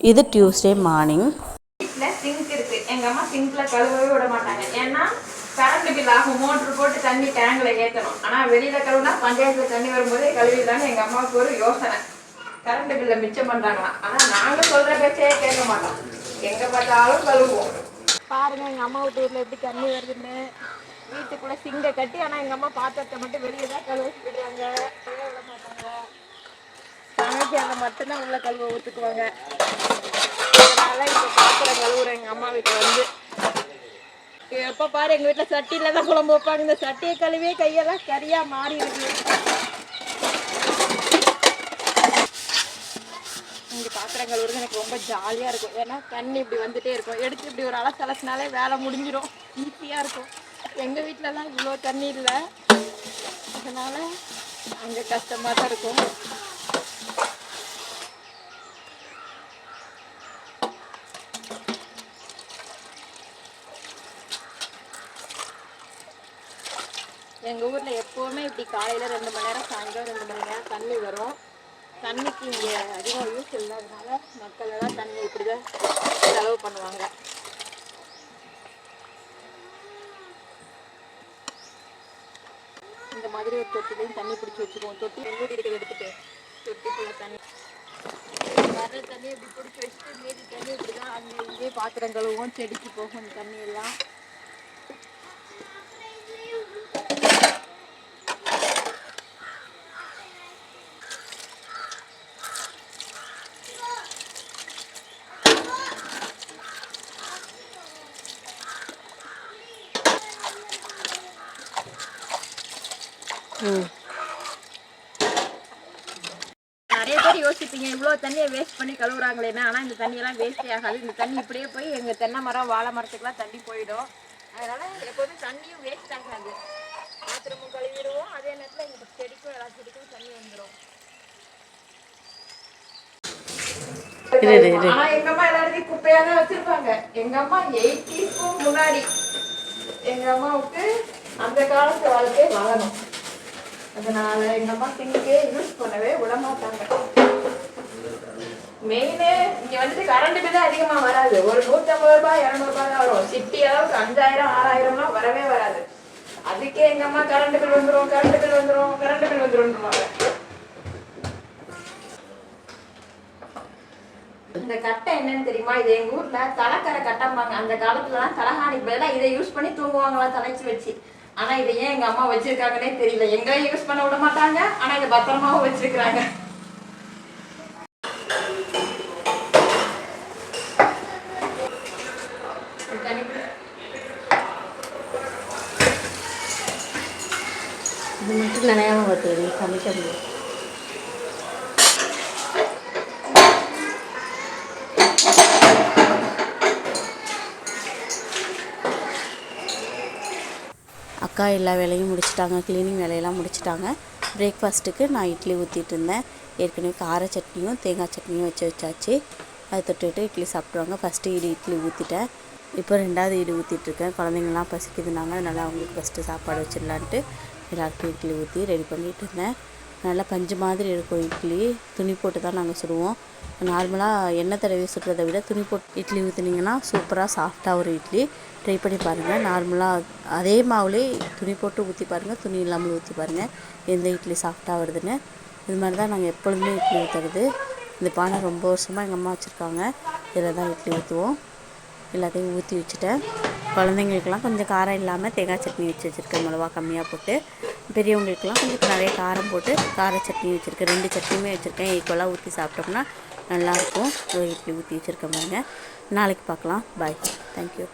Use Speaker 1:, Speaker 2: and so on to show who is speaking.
Speaker 1: இது Tuesday morning
Speaker 2: வீட்டில் sink இருக்கு. எங்க அம்மா சிங்க்ல கழுவவே விட மாட்டாங்க. ஏன்னா கரண்ட் பில் ஆகும். மோட்டர் போட்டு தண்ணி டேங்க்ல ஏற்றணும் ஆனா வெளியில கழுவுனா பஞ்சாயத்துல தண்ணி வரும்போதே கழுவிடலான்னு எங்க அம்மாவுக்கு ஒரு யோசனை. கரண்ட் பில்லை மிச்சம் பண்றாங்களாம். ஆனா நாங்க சொல்ற பேச்சே கேட்க மாட்டோம். எங்க பார்த்தாலும் கழுவுவோம். பாருங்க எங்க அம்மா வீட்டு ஊர்ல எப்படி தண்ணி வருதுன்னு. வீட்டுக்குள்ள சிங்கை கட்டி ஆனா எங்க அம்மா பாத்திரத்தை மட்டும் வெளியே தான் கழுவ விட மாட்டாங்க சமைக்காங்க மட்டும்தான் உள்ள கழுவ ஊத்துக்குவாங்க. அதனால இப்ப பாத்திரம் கழுவுறேன். எங்க அம்மா வீட்டுல வந்து. எப்ப பாரு எங்க வீட்டுல சட்டியில் தான் குழம்பு வைப்பாங்க. இந்த சட்டியை கழுவியே கையெல்லாம் கரியா மாறி இருக்கு. இங்க பாத்திரம் கழுவுறது எனக்கு ரொம்ப ஜாலியா இருக்கும். ஏன்னா தண்ணி இப்படி வந்துட்டே இருக்கும். எடுத்து இப்படி ஒரு அலசு அலசினாலே வேலை முடிஞ்சிடும் ஈஸியா இருக்கும். எங்க வீட்டுல எல்லாம் இவ்வளோ தண்ணி இல்லை. அதனால அங்க கஷ்டமா தான் இருக்கும். எங்க ஊர்ல எப்பவுமே இப்படி காலையில ரெண்டு மணி நேரம் சாயந்தரம் ரெண்டு மணி நேரம் தண்ணி வரும். தண்ணிக்கு இங்கே அதிகம் யூஸ் இல்லாதனால மக்கள் எல்லாம் தண்ணி இப்படிதான் செலவு பண்ணுவாங்க. இந்த மாதிரி ஒரு தொட்டிலையும் தண்ணி பிடிச்சி வச்சுக்குவோம். தொட்டி மூடி இருக்கிறத எடுத்துட்டு. தொட்டி ஃபுல்லாக தண்ணி. வர்ற தண்ணி இப்படி பிடிச்சி வச்சுட்டு மீதி தண்ணி இப்படி தான் அங்கே இங்கேயே பாத்திரம் கழுவுவோம். செடிக்கு போகும் தண்ணி எல்லாம் நிறைய பேர் யோசிப்பீங்க இவ்வளோ தண்ணியை வேஸ்ட் பண்ணி கழுவுறாங்களேன்னு. ஆனால் இந்த தண்ணியெல்லாம் வேஸ்டே ஆகாது. இந்த தண்ணி இப்படியே போய் எங்கள் தென்னை மரம் வாழை மரத்துக்குலாம் தண்ணி போயிடும். அதனால எப்போதுமே தண்ணியும் வேஸ்ட் ஆகாது. பாத்திரமும் கழுவிடுவோம். அதே நேரத்தில் எங்கள் செடிக்கும் எல்லா செடிக்கும் தண்ணி வந்துடும். ஆனா எங்க அம்மா எல்லாத்தையும் குப்பையா தான் வச்சிருப்பாங்க. எங்க அம்மா எயிட்டிஸ்க்கும் முன்னாடி எங்க அம்மாவுக்கு அந்த காலத்து வாழ்க்கை வாழணும். அதனால எங்க அம்மா சிங்கே யூஸ் பண்ணவே விடமாட்டாங்க மெயினு இங்க வந்துட்டு கரண்ட் பில் அதிகமா வராது. ஒரு நூற்றம்பது ரூபாய் இருநூறு ரூபாய் தான் வரும். சிட்டி அளவுக்கு அஞ்சாயிரம் ஆறாயிரம்லாம் வரவே வராது. அதுக்கே எங்க அம்மா கரண்ட் பில் வந்துரும் கரண்ட் பில் வந்துரும் கரண்ட் பில் வந்துடும் இந்த கட்டை என்னன்னு தெரியுமா? இது எங்க ஊர்ல தலைக்கரை கட்டம்பாங்க. அந்த காலத்துலலாம் தலகாணி பதிலாக இதை யூஸ் பண்ணி தூங்குவாங்களா தலைச்சு வச்சு. ஆனா இதை ஏன் எங்க அம்மா வச்சிருக்காங்கன்னே தெரியல. எங்களையும் யூஸ் பண்ண விட மாட்டாங்க. ஆனா இதை பத்திரமாவும் வச்சிருக்கிறாங்க.
Speaker 1: இது மட்டும் நினையாம பார்த்துக்கணும் சமைக்க முடியும் அக்கா எல்லா வேலையும் முடிச்சிட்டாங்க க்ளீனிங் வேலையெல்லாம் முடிச்சிட்டாங்க. பிரேக்ஃபாஸ்ட்டுக்கு நான் இட்லி ஊற்றிட்டு இருந்தேன். ஏற்கனவே கார சட்னியும் தேங்காய் சட்னியும் வச்சு வச்சாச்சு. அதை தொட்டுட்டு இட்லி சாப்பிட்ருவாங்க ஃபஸ்ட்டு இடி இட்லி ஊற்றிட்டேன் இப்போ ரெண்டாவது இடி ஊற்றிட்டுருக்கேன் குழந்தைங்களாம் பசிக்குதுனாங்க. அதனால் அவங்களுக்கு ஃபஸ்ட்டு சாப்பாடு வச்சிடலான்ட்டு எல்லாருக்கும் இட்லி ஊற்றி ரெடி பண்ணிகிட்டு இருந்தேன். நல்லா பஞ்சு மாதிரி இருக்கும் இட்லி. துணி போட்டு தான் நாங்கள் சுடுவோம். நார்மலாக எண்ணெய் தடவி சுடுறதை விட துணி போட்டு இட்லி ஊற்றுனீங்கன்னா சூப்பராக சாஃப்டாக ஒரு இட்லி. ட்ரை பண்ணி பாருங்கள் நார்மலாக அதே மாவுலே துணி போட்டு ஊற்றி பாருங்கள் துணி இல்லாமல் ஊற்றி பாருங்கள் எந்த இட்லி சாஃப்டாக வருதுன்னு. இது மாதிரி தான் நாங்கள் எப்பொழுதுமே இட்லி ஊற்றுறது இந்த பானை ரொம்ப வருஷமாக எங்கள் அம்மா வச்சுருக்காங்க. இதில் தான் இட்லி ஊற்றுவோம் எல்லாத்தையும் ஊற்றி வச்சுட்டேன் குழந்தைங்களுக்கெல்லாம் கொஞ்சம் காரம் இல்லாமல் தேங்காய் சட்னி வச்சு வச்சுருக்கேன். மிளவா கம்மியாக போட்டு பெரியவங்களுக்கெல்லாம் கொஞ்சம் நிறைய காரம் போட்டு கார சட்னி வச்சுருக்கேன். ரெண்டு சட்னியுமே வச்சுருக்கேன். ஈக்குவலாக ஊற்றி சாப்பிட்டோம்னா நல்லாயிருக்கும் இப்படி இட்லி ஊற்றி வச்சுருக்கேன் பாருங்கள் நாளைக்கு பார்க்கலாம். Bye thank you